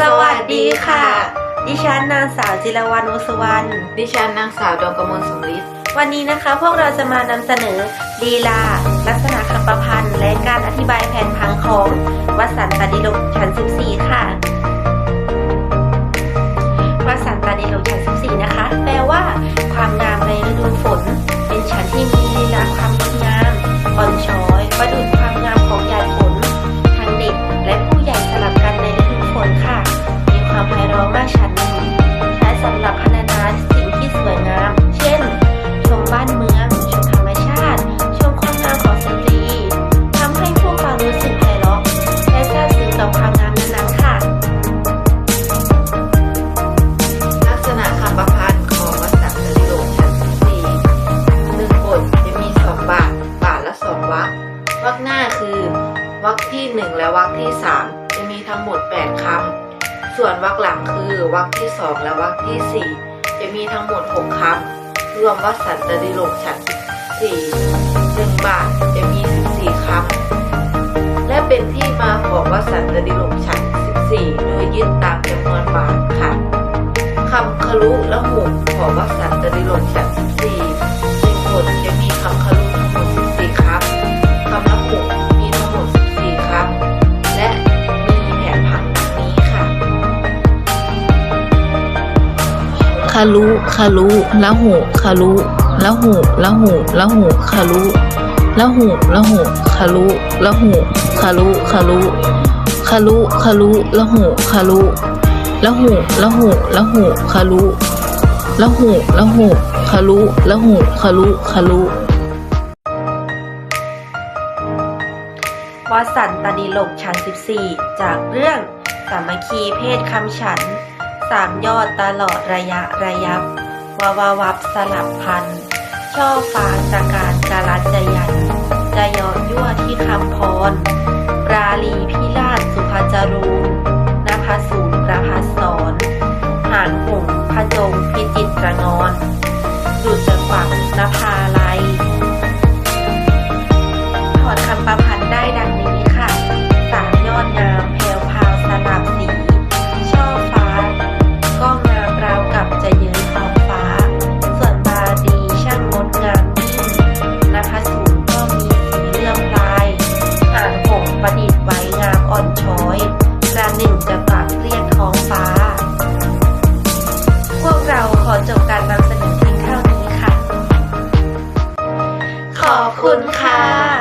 สวัสดีค่ะ ดิฉันนางสาวจิรวรรณวสุวรรณดิฉันนางสาวดวงกมลสมฤทธิ์วันนี้นะคะ พวกเราจะมานำเสนอลีลา ลักษณะคำประพันธ์ และการอธิบายแผนพังของวสันตดิลกชั้น วรรควรรคหน้าคือวรรคที่หนึ่งและวรรคที่สามจะมีทั้งหมดแปดคำส่วนวรรคหลังคือวรรคที่สองและวรรคที่สี่จะมีทั้งหมดหกคำรวมวสันตดิโลกชั้นสี่หนึ่งบาทจะมีสิบสี่คำและเป็นที่มาของวสันตดิโลกชั้น14 โดยยึดตามจำนวนบาทค่ะคำคลุและหุของวสันตดิโลกชั้น14ารุคารุละหูคารุละหูละหูละหูคารุละหูละหูคารุละหูคารุคารุคารุคารุละหูคารุละหูละหูละหูคารุละหูละหูคารุละหูคารุคารุวสันตดิลกชั้น14 จากเรื่องสามัคคีเพศคำฉัน สามยอดตลอดระยะระยับวาวาวับสลับพัน ช่อฟ้าสการจารัจยัน จะยอยั่วที่คำพร ปราลีพิราชสุภจรูนภัสูรประภัสสรหานหงพระจงพิจิตรนอนดุจจะกวักนภา ช้อยประหนึ่งจะปรับเรียกท้องฟ้า พวกเราขอจบการนำเสนอเพียงเท่านี้ค่ะ ขอบคุณค่ะ